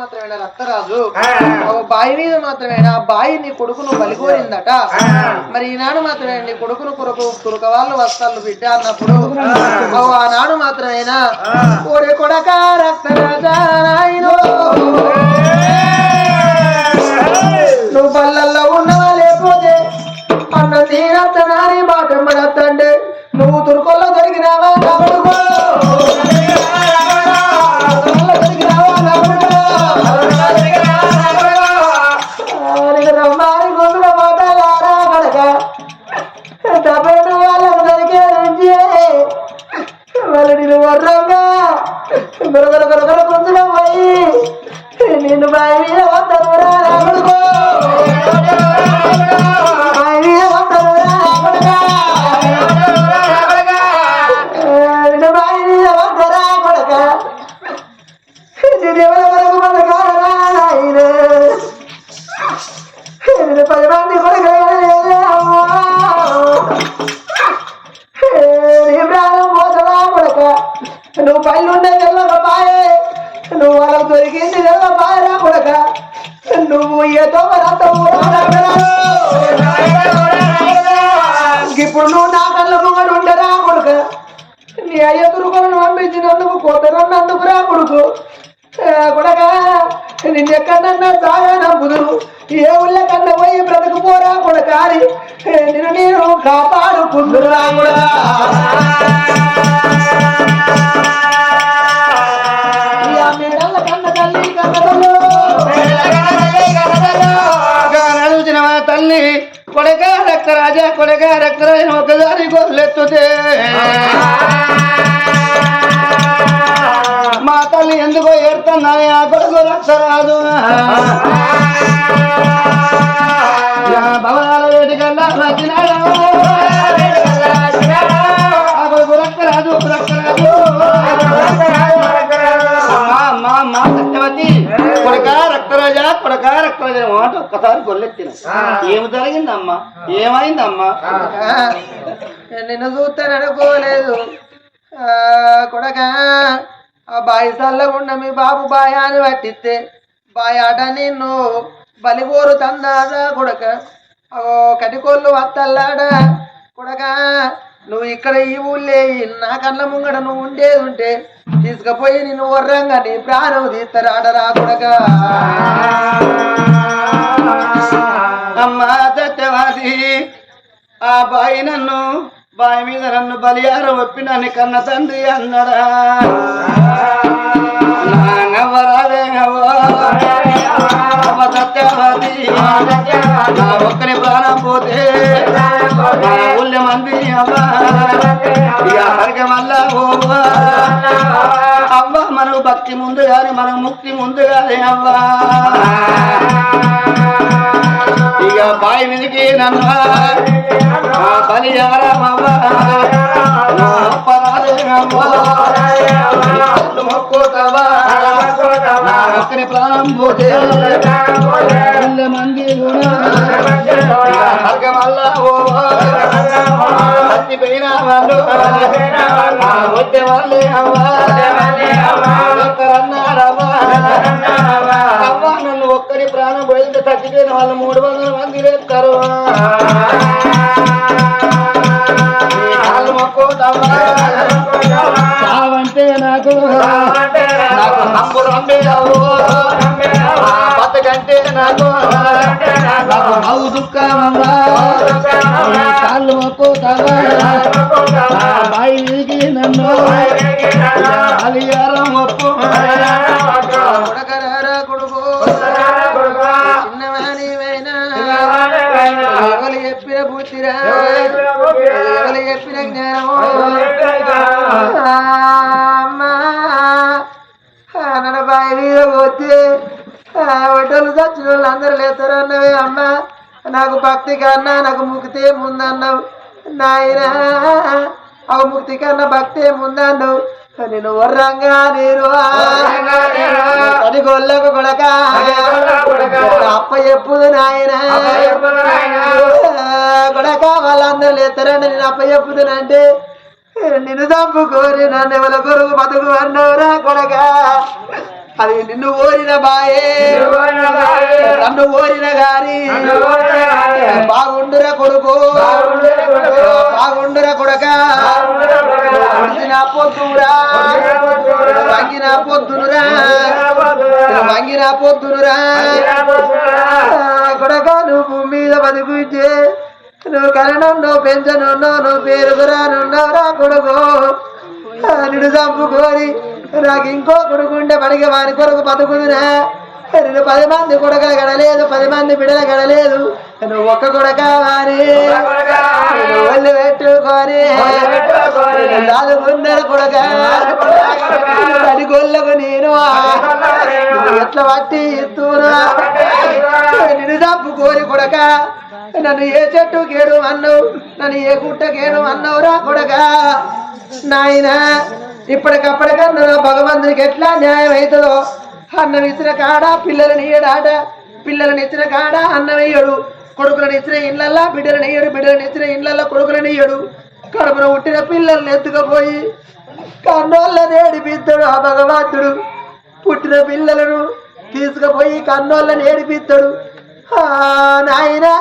మాత్రమేనా? రక్తరాజు. ఓ బాయి మీద మాత్రమేనా? ఆ బాయి నీ కొడుకును బలికోరిందట. మరి ఈనాడు మాత్రమే నీ కొడుకును కొరకు కురక వాళ్ళు వస్తాళ్ళు బిడ్డ అన్నప్పుడు ఆనాడు మాత్రమేనా? ఓడే కొడక రక్తరాజా నువ్వు పల్లల్లో ఉన్నావా లేకపోతే? అన్న తీరత్త నాని మాట మనత్తండే పళ్ళు ఉండే తెల్లక పాయే నువ్వు వాళ్ళకు దొరికింది తెల్ల పాయరా కొడుక నువ్వు ఏదో ఇప్పుడు నువ్వు నా కళ్ళ ముంగడు ఉండరా కొడుక నీ అయ్య తురుకొలను పంపించినందుకు కొట్టనన్నందుకు రా కొడుకు ఆ, కొడక నిన్నెక్కడన్నా సాగా నమ్ముదురు ఏ ఊళ్ళ కన్నా పోయి బ్రతుకుపోరా కొడక అని నిన్ను నేను కాపాడుకుందురా కొడక తల్లి కన్నదల్లో నడుచిన తల్లి కొడక రక్తరాజా కొడక రక్తరాజన ఒకదాని గొర్రెత్తుతే మా తల్లి ఎందుకో ఏడుతున్నాయి ఆ కొడుకు రక్తరాజు యా భవనాల వేటికల్లా వచ్చినాడు కొడక మాట ఒక్కసారి గొల్లెత్తిన. ఏమి జరిగిందమ్మా? ఏమైందమ్మా? నిన్ను చూస్తాననుకోలేదు ఆ, కొడక ఆ బాయి సల్లగుండ మీ బాబు బాయ్ అని పట్టిస్తే బాయ్ ఆట నిన్ను బలిగోరు తందాదా కొడక? ఓ కటికోళ్ళు వత్తల్లాడా? కొడక నువ్వు ఇక్కడ ఈ ఊళ్ళే నా కళ్ళ ముంగడ నువ్వు ఉండేది ఉంటే తీసుకుపోయి నిన్ను వర్రంగా నీ ప్రాణం తీస్తారాడరా రాకుడగా అమ్మా సత్యవాది ఆ బాయి నన్ను బాయి మీద నన్ను బలియారం ఒప్పి నన్ను కన్న తండ్రి అన్నరా? నవ్వరాదే నా ఒక్కని ప్రాణం పోతే నా మంది అవ్వ మళ్ళా ఓవ్వా అవ్వ మనకు భక్తి ముందు కానీ మనకు ముక్తి ముందు కానీ అవ్వా ఇక బాయి మీదకి నన్ను ఆ బలియారమవ్వ నా ప్రాణం పోతే మంది చచ్చిపోయిన వాళ్ళు. వచ్చే వాళ్ళే చచ్చిపోయిన వాళ్ళు మూడు వందల మంది లేస్తారు. చావంటే నాకు నాకు నమ్ములు అమ్మేయావు బతకంటే నాకు నాకు నవ్వు దుఃఖమమ్మా. కాళ్ళు బాయి నీకి నన్ను. అలియారం ఒప్పు చెప్పిన బుద్ధిరా ఎవరు చెప్పిన జ్ఞానము. అమ్మా. నన్ను బావి మీద పోతే చచ్చిన వాళ్ళు అందరూ లేతారు అన్నవే అమ్మ. నాకు భక్తి కన్నా నాకు ముక్తి ముందన్నావు నాయన ఆ ముక్తి కన్నా భక్తి ముందన్నావు నేను వర్రంగా నేను అది గొల్లకు కొడక. అప్ప చెప్పుదు నాయన. కొడక వాళ్ళందరూ లేతారండి నేను అప్ప చెప్పుదునంటే నిన్ను చంపుకోరి నన్ను ఎవరి కొరకు బతుకు అన్నవరా కొడక. అది నిన్ను ఓరిన బాయే. నన్ను ఓరిన గాని బాగుండురా కొడుకు. బాగుండురా కొడక. వంగిన పొద్దురా. వంగిన పొద్దునురా. వంగిన పొద్దునురా. కొడక నువ్వు భూమి మీద బతుకుచ్చే నువ్వు కరణున్నావు పెంచనున్నావు నువ్వు పేరుకురానున్నావురా కొడుకు. నిన్ను చంపుకొని నాకు ఇంకో కొడుకుంటే పడిగే వాని కొరకు బతుకుదురా నేను పది మంది కొడుకలు గడలేదు పది మంది బిడలు గడలేదు నువ్వు ఒక్క కొడక వారి ఒళ్ళు పెట్టుకొని చదువుకున్నారు కొడక. అడిగొల్లకు నేను నువ్వు ఎట్లా పట్టి ఇస్తున్నా నిన్ను చంపుకోని కొడక. నన్ను ఏ చెట్టు కేడు అన్నావు? నన్ను ఏ గుట్ట కేడు అన్నావురా కొడక? నాయన ఇప్పటికప్పటికన్నా భగవంతునికి ఎట్లా న్యాయం అవుతుందో అన్నం ఇచ్చిన కాడ పిల్లలని ఇయ్యడాట పిల్లలని ఇచ్చిన కాడ అన్నం వేయడు కొడుకులను ఇచ్చిన ఇళ్ళల్లా బిడ్డలను ఇయ్యడు. బిడ్డలను ఇచ్చిన ఇళ్ళల్లా కొడుకులను ఇయ్యడు. కడుపున పుట్టిన పిల్లల్ని ఎత్తుకపోయి కన్నోళ్ళని ఏడిపిస్తాడు ఆ భగవంతుడు. పుట్టిన పిల్లలను తీసుకుపోయి కన్నోళ్ళని ఏడిపిస్తాడు ఆ నాయనా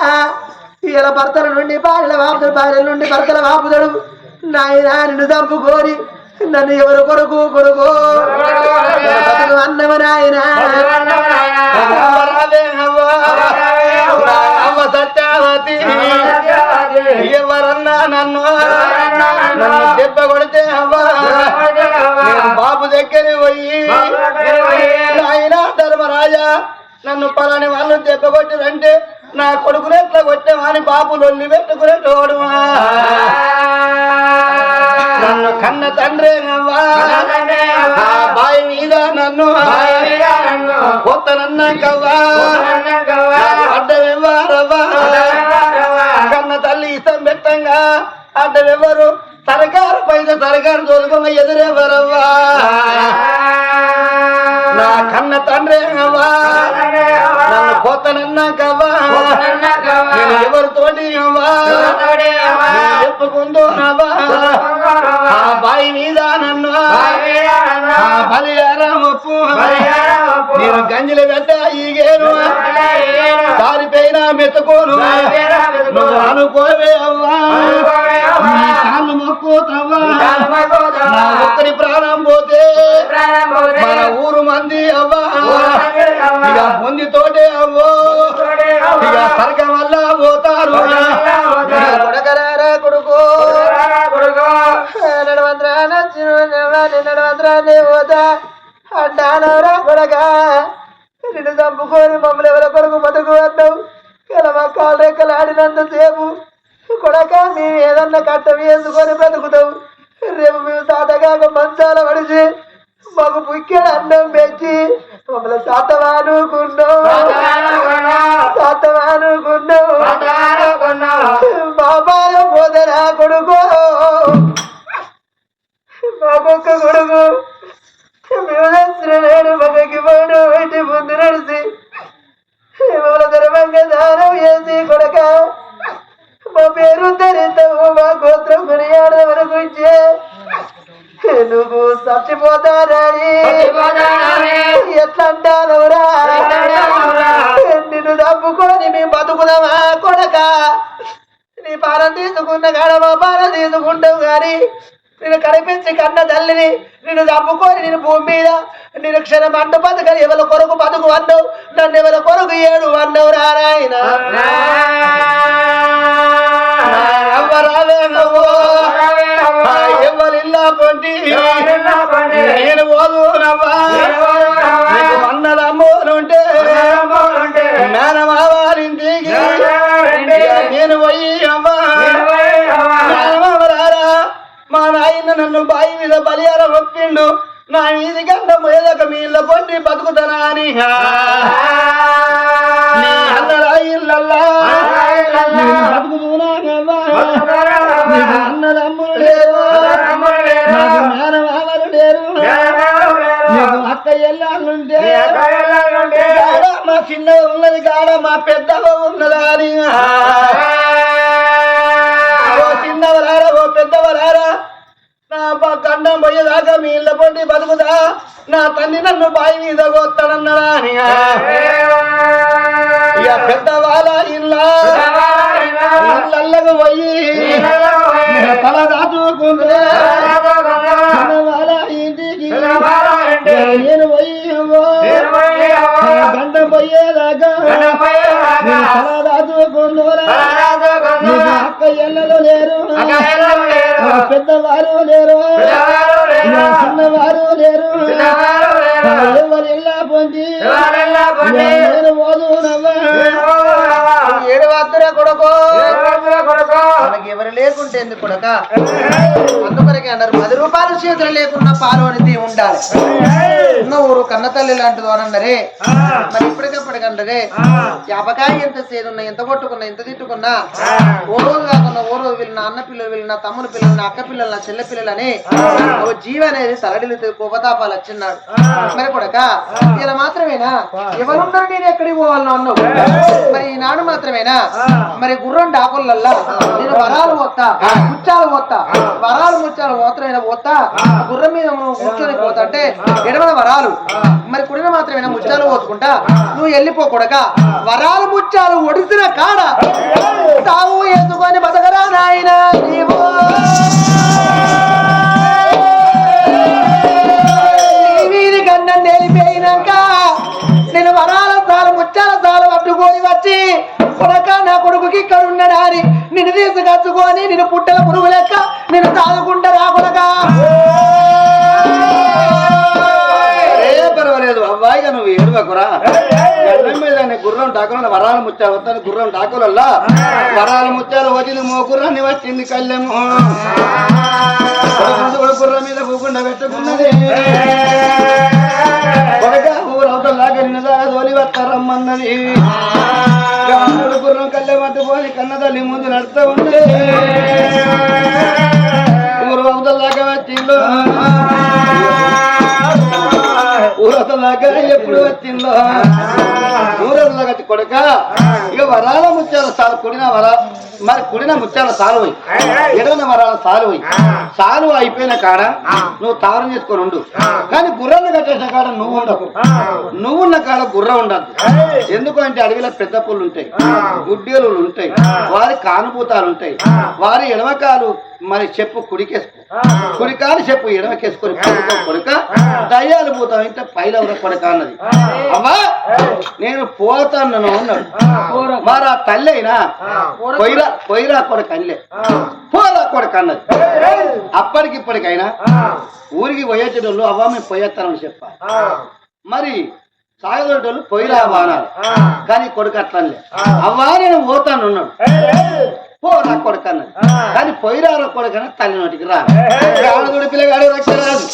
ఇలా భర్తల నుండి భార్యల వాపుతాడు భార్యల నుండి భర్తల వాపుతాడు నాయన నిన్ను చంపుకోరి నన్ను ఎవరు కొడుకు కొడుకు? ఎవరన్నా నన్ను నన్ను దెబ్బ కొడితే అవ్వ? బాబు దగ్గర పోయి నాయన ధర్మరాజా నన్ను పలాని వాళ్ళు దెబ్బ కొట్టిరంటే నా కొడుకుని ఎట్లా కొట్టేవాని బాబు లొల్లి పెట్టుకునేటోడు నన్ను కన్న తండ్రి అవ్వా? కన్న తల్లి ఇష్టం పెట్టంగా అడ్డమెవ్వరు సరకారు పైన సరకారు తోలుకొని ఎదురెవరవ్వా నా కన్న తండ్రి అవ్వా. నన్ను కొత్తనన్నాకవ్వా నేను ఎవరితోటి అవ్వా. నేను చెప్పుకుంటూ నవ్వా ఆ బాయి మీద నన్ను ఆ బలియారం ఒప్పు నేను గంజిలు పెట్ట ఈగేను దారిపైన మెత్తుకోను నువ్వు అనుకోవే అవ్వా. కాళ్ళు మొక్కుతావా నా ఒక్కరి ప్రాణం పోతే మన ఊరు మంది అవ్వా. ఇక పొందితోటే అవ్వో. ఇక సర్గం నడవంతరాన్ని పోతా అడ్డానరా కొడగా నిన్ను చంపుకొని మమ్మల్ని ఎవరి కొరకు బతుకు అన్నావు ఇలా మా కాళ్ళు రెక్కలు ఆడినంతసేపు కొడక మేము ఏదన్నా కట్ట వేసుకొని బ్రతుకుతావు రేపు మేము సాతగాక మంచాల పడిచి మాకు పుక్కెడు అన్నం పెంచి మమ్మల్ని సాతవానుకున్నావు సాతవానుకున్నావు తీసుకుంటావు గాని నేను కనిపించి కన్న తల్లిని నిన్ను చంపుకొని నేను భూమి మీద నేను క్షణం అంటు బతకని ఎవరి కొరకు బతుకు అన్నావు? నన్ను ఎవరి కొరకు ఏడు అన్నావు పొంటి నేను పోదునవ్వా. నేను పోయి అవ్వా. మా నాయన నన్ను బాయి మీద బలియారం ఒప్పిండు నా ఇది గంట పోయేదాక మీ ఇళ్ళ పొంటి బతుకుతానా అని నీ అన్నరా ఇళ్ళల్లా నేను బతుకుతున్నా కదా నీకు అన్నదమ్ములు లేరు. నాకు మేనమామలు లేరు. నీకు అక్క మా చిన్న ఉన్నది కాడ మా పెద్దవ ఉన్నదా అని. చిన్నవరారా ఓ పెద్దవరారా నా ప- గండం పోయేదాకా మీ ఇళ్ళ పొంటి బతుకుదా? నా తండ్రి నన్ను బాయి మీద కొత్తాడన్నాడా అని. ఇక పెద్దవాళ్ళ ఇల్లా ఇళ్ళకు పోయి తల దాచుకుంటే ఇంటికి నేను పోయి గంట పోయేదాకా తల నీకు అక్క ఎల్లలు లేరు. పెద్దవారు లేరు. చిన్నవారు లేరు. మనకి ఎవరు లేకుంటే ఎందుకు కొడక? అందుకొరకే అన్నారు పది రూపాయలు చేతులు లేకున్నా పాలు అనేది ఉండాలి. ఉన్న ఊరు కన్న తల్లి లాంటిది అని అన్నరే. మరి ఇప్పటికప్పటికంటారే యాపకాయ ఎంత సేదున్నా ఎంత కొట్టుకున్నా ఎంత తిట్టుకున్నా ఓ రోజు కాకుండా ఓ రోజు వీళ్ళు నా అన్న పిల్లలు వీళ్ళు నా తమ్ముని పిల్లలు నా అక్క పిల్లలు నా చెల్లె పిల్లలని ఓ జీవ అనేది తలడిల్లుతూ కోపతాపాలు వచ్చిన్నాడు మరి కొడక ఇలా మాత్రమేనా? ఎవరున్నారు నేను ఎక్కడికి పోవాలను అన్నావు? మరి ఈనాడు మాత్రమేనా? మరి గుర్రం డాకులల్లా నేను వరాలు పోతా. ముచ్చాలు పోతా. వరాలు ముచ్చాలు మాత్రమేనా పోతా. గుర్రం మీద కూర్చొని పోతా. అంటే ఎడమల వరాలు. మరి కుడిన మాత్రమేనా? ముచ్చాలు పోసుకుంటా. నువ్వు వెళ్ళిపోకూడక వరాలు ముచ్చాలు ఒడిసిన కాడ. తావు ఎత్తుకొని బతకరా నాయన నీవు? వీరి గండం నేను వరాల సాలు ముచ్చాల సాలు పట్టుకొని వచ్చి కొడక నా కొడుకుకి ఇక్కడ ఉండడాని నిన్ను తీసుకొచ్చుకొని నేను పుట్టల పురుగు లెక్క నేను తాగుకుంటా రా కొడక. ఏ పర్వాలేదు అబ్బాయిగా నువ్వు ఏడవకురా. గడ్డం మీద నీ గుర్రం డాకులు వరాలు ముత్యాలు వస్తాను గుర్రం డాకులల్లా వరాల ముత్యాలు వచ్చింది మో గుర్రాన్ని వచ్చింది కళ్ళెము. గుర్రం మీద పోకుండా పెట్టుకున్నది. కొడక ఊరు అవతలాగా నిన్నదా తోలి వస్తారమ్మన్నది. గానుడు గుర్రం కళ్ళె పట్టుకొని కన్నదల్లి ముందు నడుస్తూ ఉంది ఊరు అవతలాగా వచ్చిందో. ఊరసలాగా ఎప్పుడు వచ్చిందో. ఊరసలాగా వచ్చి కొడక ఇక వరాల ముత్యాల సాలు కొడిన వరా మరి కుడిన ముత్యాల సాలు పోయి ఎడవన వరాల సాలు పోయి. సాలు అయిపోయిన కాడ నువ్వు తావరం చేసుకొని ఉండు. కానీ గుర్రాన్ని కట్టేసిన కాడ నువ్వు ఉండకు. నువ్వున్న కాడ గుర్రం ఉండద్దు. ఎందుకు అంటే అడవిలో పెద్ద పుల్లు ఉంటాయి. గుడ్డేలు ఉంటాయి. వారి కానుభూతాలు ఉంటాయి. వారి ఎడమకాలు మరి చెప్పు కుడికేసుకో. కుడికాలు చెప్పు ఎడమకేసుకొని కొడుక దయ్యాలు పోతాం ఇంత పైలవర కొడక అన్నది. అమ్మా! నేను పోతాను అన్నాడు. మరి ఆ తల్లి అయినా పొయ్యిరా పొయ్యిరా కొడక అల్లే. పోరా కొడక అన్నది. అప్పటికిప్పటికైనా ఊరికి పోయేటోళ్ళు అవ్వ మేము పోయేస్తానని చెప్పా. మరి సాగదోటోళ్ళు పొయ్యిరా అన్నారు. కానీ కొడుకు అట్లనే అవ్వా నేను పోతాను అన్నాడు. పో నా కొడుకు అన్నది. కానీ పొయ్యిరారా కొడుకు అని తల్లి నోటికి రా ఆడదుడి పిల్లగాడు రక్షరాదు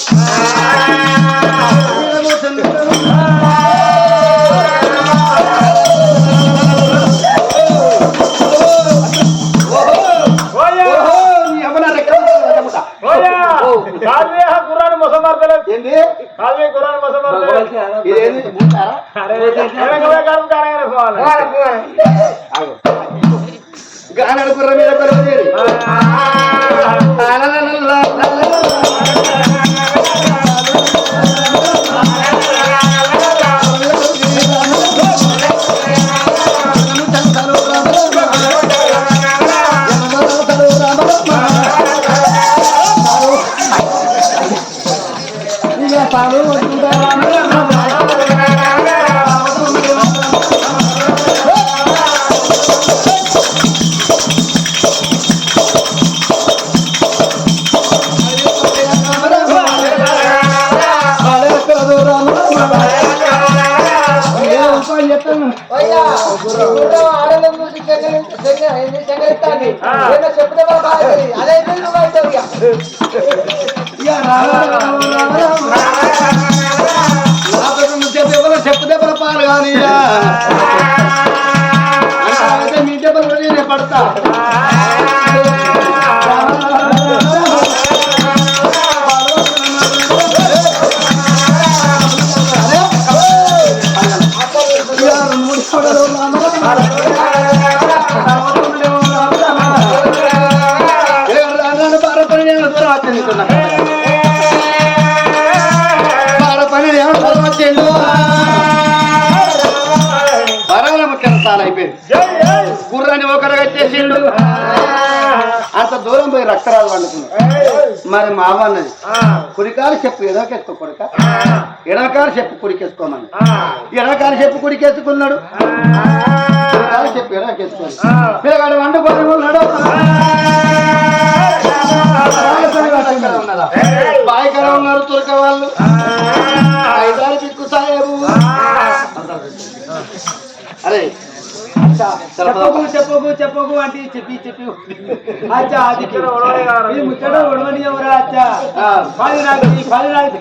ఓహో, కాల్వే గుర్రాన్ని మొసం మారుతలేదు. ఏంది? కాల్వే గుర్రాన్ని మొసం మారుతలేదు. ఇదేంది? గానడు గుర్రం మీద కొరవదేరి. Yes. దూరం పోయి రక్తరాలు వండుకున్నాడు మరి మావ అన్నది కుడికాలు చెప్పు ఎదవకేసుకో కొడుక. ఎడవకాలు చెప్పు కుడికేసుకోమని ఎడవకాలు చెప్పు కుడికేసుకున్నాడు కుడికాలు చెప్పు ఎడవకేసుకోండి పిల్లగాడు వండుకొని అంటే చెప్పి చెప్పి అచ్చా అది ఈ ముచ్చట ఉడవనియవరా అచ్చా. కాదు నాకు కాదు నాకు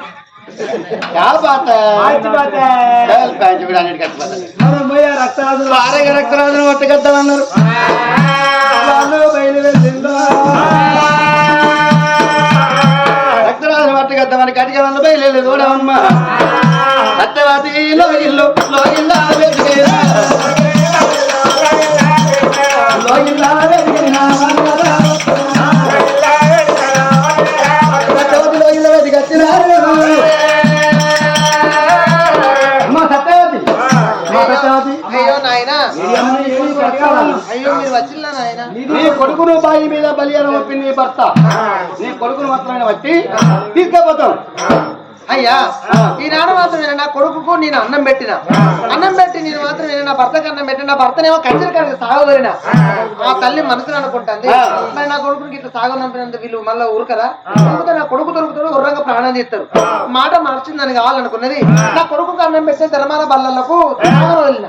రక్తరాజును పట్టుకొద్దామన్నారు రక్తరాజును పట్టుకొద్దామని బయలు కూడా అమ్మా సత్యవాతి లో ఇల్లు లో ఇల్లు కొడుకును బాయి మీద బలి అని ఒప్పింది నీ భర్త నీ కొడుకును మాత్రమే బట్టి తీసుకుపోతాం. అయ్యా ఈనాడు మాత్రం నేను నా కొడుకుకు నేను అన్నం పెట్టిన. అన్నం పెట్టి నేను మాత్రం నేను నా భర్తకి అన్నం పెట్టిన నా భర్తనేమో కచ్చరి కాడికి సాగదరిన ఆ. తల్లి మనసుని అనుకుంటుంది మరి నా కొడుకుకి ఇట్లా సాగనంపినంత వీళ్ళు మళ్ళీ ఊరుకరా? ఊరికే నా కొడుకు దొరుకుతాడు ఉర్రంగా ప్రాణం చేస్తారు మాట మార్చిందని కావాలనుకున్నది నా కొడుకుకి అన్నం పెట్టే ధర్మాల బల్లలకు వెళ్ళిన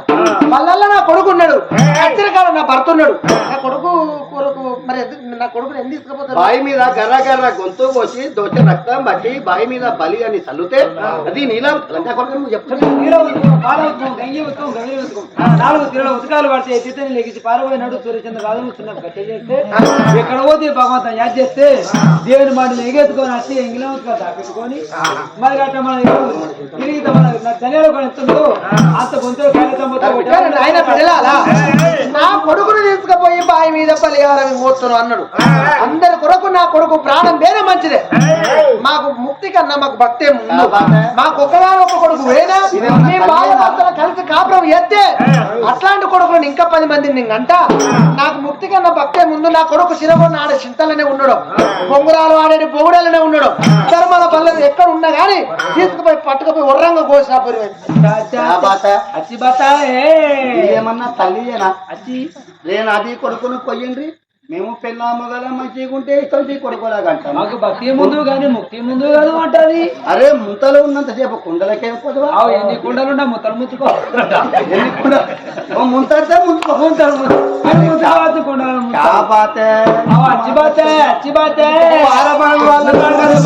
బల్లల్లో నా కొడుకు ఉన్నాడు కచ్చరి కాడ నా భర్త ఉన్నాడు. నా కొడుకు కొడుకు మరి నా కొడుకుని ఎందుకు తీసుకుపోతారు? బాయి మీద గర్ర గర్ర గొంతు పోసి దోచ రక్తం బట్టి బాయి మీద బలి అని చల్లుతే అది నీలా. లంకా కొడుకు నువ్వు ఉతుకు. నాలుగు తీరుల ఉతకాలు పడితే చిత్తని లెగిసి పారిపోయినాడు సూర్యచంద్ర గట్టి చేస్తే ఎక్కడ పోతే భగవంతం యాద్ చేస్తే దేవుని మాటలు ఎగెత్తుకొని వచ్చి ఎంగిలం ఉతుక దాపెట్టుకొని మరి గట్ట మన తిరిగి మన ధనియాలు కొని ఎత్తుందో అంత ఆయన మీద బలిహారం మోస్తును అన్నాడు. అందరి కొరకు నా కొడుకు ప్రాణం వేరే మంచిదే. మాకు ముక్తి కన్నా మాకు భక్తే ముందు. మాకు ఒకదాని ఒక కొడుకు వేనా మీ భార్య భర్తలు కలిసి కాపురం ఎత్తే అట్లాంటి కొడుకులను ఇంకా పది మందిని నేను అంట నాకు ముక్తి కన్నా భక్తే ముందు నా కొడుకు శిరవన్న ఆడే చింతలనే ఉన్నాడు. పొంగురాలు ఆడే పొగుడలనే ఉన్నాడు. ధర్మాల పల్లెలు ఎక్కడ ఉన్నా గానీ తీసుకుపోయి పట్టుకుపోయి ఉర్రంగా బతా. ఏమన్నా తల్లియేనా అచ్చి. నేను అది కొడుకును కొయ్యండి మేము పెళ్ళాము గల మంచిగా ఉంటే ఇష్టం చీ కొడుకోలాగంటాం మాకు భక్తి ముందు గాని ముక్తి ముందు కాదు అంటది. అరే ముంతలో ఉన్నంతసేపు కుండలకేం అవు ఎన్ని కుండలుండా ముత్తలు ముత్తుకో ఎన్ని కుండ? ఓ ముంతంటే ముందుకో ముంతలు కుండలు బాత్ అచ్చి బాతే అచ్చి బాతే వారపడి వాళ్ళ కాడగా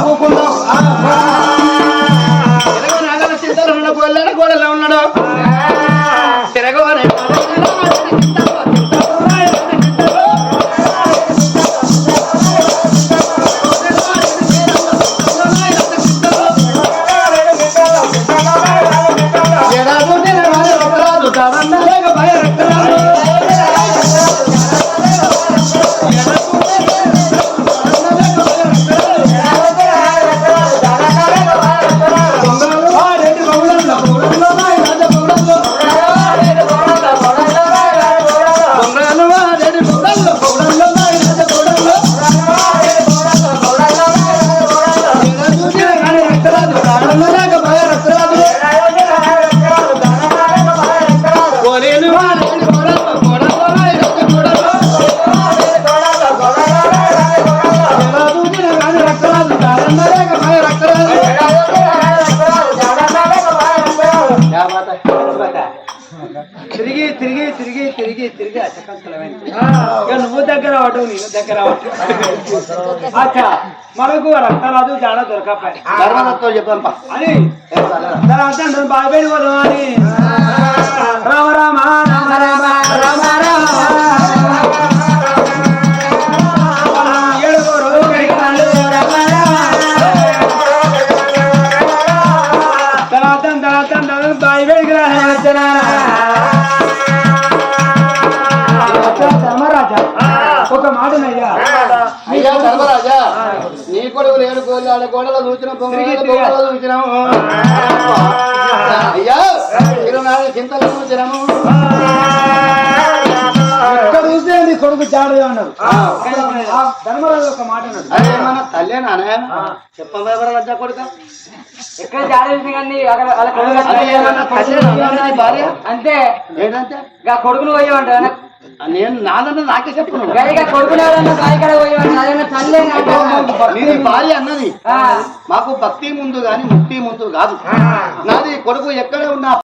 తిరిగి తిరిగి తిరిగి తిరిగి ఇక నువ్వు దగ్గర అవటం నేను దగ్గర అవటం అచ్చా మనకు రక్తరాదు జాడ దొరకపాయి. అని నేను బాగా పోదాం అని రామ రామ రామ రామ రామ రామ. అయ్యా ధర్మరాజా నీ కొడుకు లేడు కోళ్ళు ఆడ కోడలు చూసిన అయ్యా ఇరవై చింతలు చూసినాము కొడుకు ధర్మరాజు ఒక మాట అన్నాడు. మన ఎక్కడ జాడేసింది కానీ అంతే. ఏంటంటే? కొడుకులు పోయేవంట నేను నాదన్న నాకే చెప్పను. నీది భార్య అన్నది. మాకు భక్తి ముందు గాని ముక్తి ముందు కాదు. నాది కొడుకు ఎక్కడ ఉన్నా